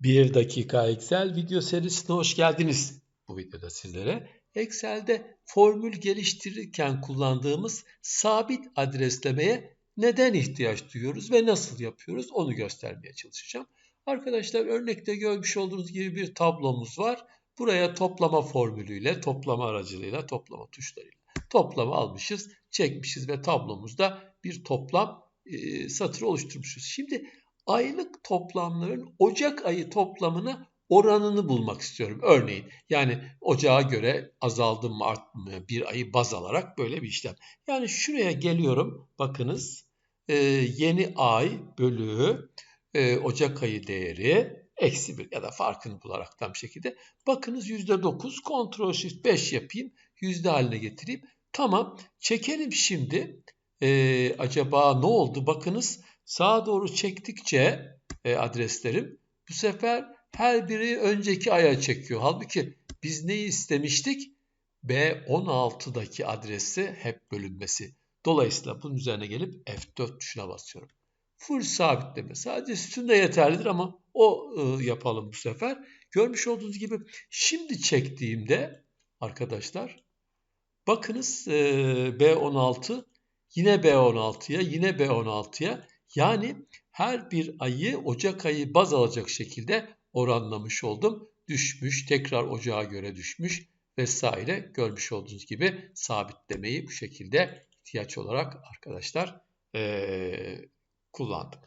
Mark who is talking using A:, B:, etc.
A: Bir dakika Excel video serisine hoş geldiniz. Bu videoda sizlere Excel'de formül geliştirirken kullandığımız sabit adreslemeye neden ihtiyaç duyuyoruz ve nasıl yapıyoruz onu göstermeye çalışacağım. Arkadaşlar örnekte görmüş olduğunuz gibi bir tablomuz var. Buraya toplama formülüyle, toplama aracılığıyla, toplama tuşlarıyla toplama almışız, çekmişiz ve tablomuzda bir toplam e, satır oluşturmuşuz. Şimdi aylık toplamların Ocak ayı toplamını oranını bulmak istiyorum. Örneğin yani ocağa göre azaldı mı arttı mı bir ayı baz alarak böyle bir işlem. Yani şuraya geliyorum bakınız e, yeni ay bölü e, Ocak ayı değeri eksi bir ya da farkını bularak tam şekilde. Bakınız %9 Ctrl Shift 5 yapayım yüzde haline getireyim. Tamam çekelim şimdi. E, acaba ne oldu? Bakınız sağa doğru çektikçe e, adreslerim bu sefer her biri önceki aya çekiyor. Halbuki biz neyi istemiştik? B16'daki adresi hep bölünmesi. Dolayısıyla bunun üzerine gelip F4 tuşuna basıyorum. Full sabitleme. Sadece sütun da yeterlidir ama o e, yapalım bu sefer. Görmüş olduğunuz gibi şimdi çektiğimde arkadaşlar bakınız e, B16 yine B16'ya yine B16'ya yani her bir ayı Ocak ayı baz alacak şekilde oranlamış oldum. Düşmüş, tekrar Ocağa göre düşmüş vesaire görmüş olduğunuz gibi sabitlemeyi bu şekilde ihtiyaç olarak arkadaşlar ee, kullandım.